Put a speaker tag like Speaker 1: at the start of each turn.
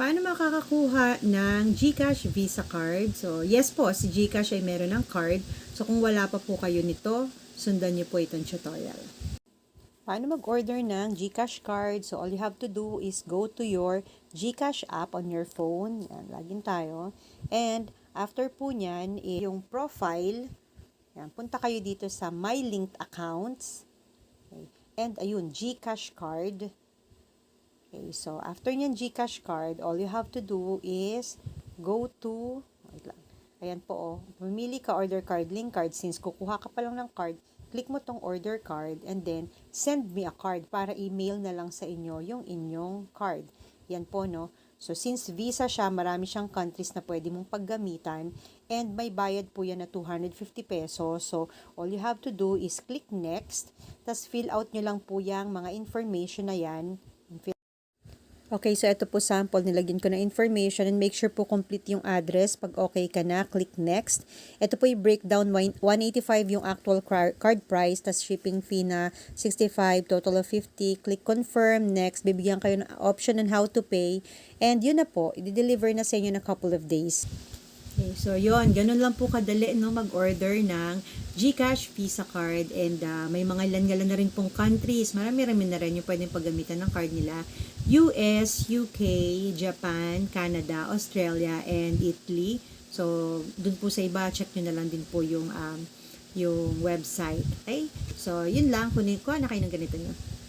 Speaker 1: Paano makakakuha ng GCash Visa card? So, yes po, si GCash ay meron ng card. So, kung wala pa po kayo nito, sundan niyo po itong tutorial. Paano mag-order ng GCash card? So, all you have to do is go to your GCash app on your phone. Yan, login tayo. And, after po niyan, eh, yung profile, yan, punta kayo dito sa My Linked Accounts. Okay. And, ayun, GCash card. Okay, so after nyan GCash card, all you have to do is go to, wait lang, ayan po oh, pumili ka order card, link card, since kukuha ka pa lang ng card, click mo tong order card and then send me a card para email na lang sa inyo yung inyong card. Yan po no. So since Visa siya, marami siyang countries na pwede mong paggamitan and may bayad po yan na 250 pesos. So all you have to do is click next, tas fill out nyo lang po yung mga information na yan. Okay, so ito po sample, nilagyan ko na information and make sure po complete yung address. Pag okay ka na, click next. Ito po yung breakdown, 185 yung actual car- card price, tas shipping fee na 65, total of 50. Click confirm, next, bibigyan kayo ng option on how to pay. And yun na po, i-deliver na sa inyo in a couple of days. Okay, so yon ganun lang po kadali no mag-order ng GCash Visa card and uh, may mga ilan-ilan na rin pong countries. Marami-rami na rin yung pwedeng paggamitan ng card nila. US, UK, Japan, Canada, Australia, and Italy. So, dun po sa iba, check nyo na lang din po yung um, yung website. Okay? So, yun lang. Kunin ko na kayo ng ganito nyo.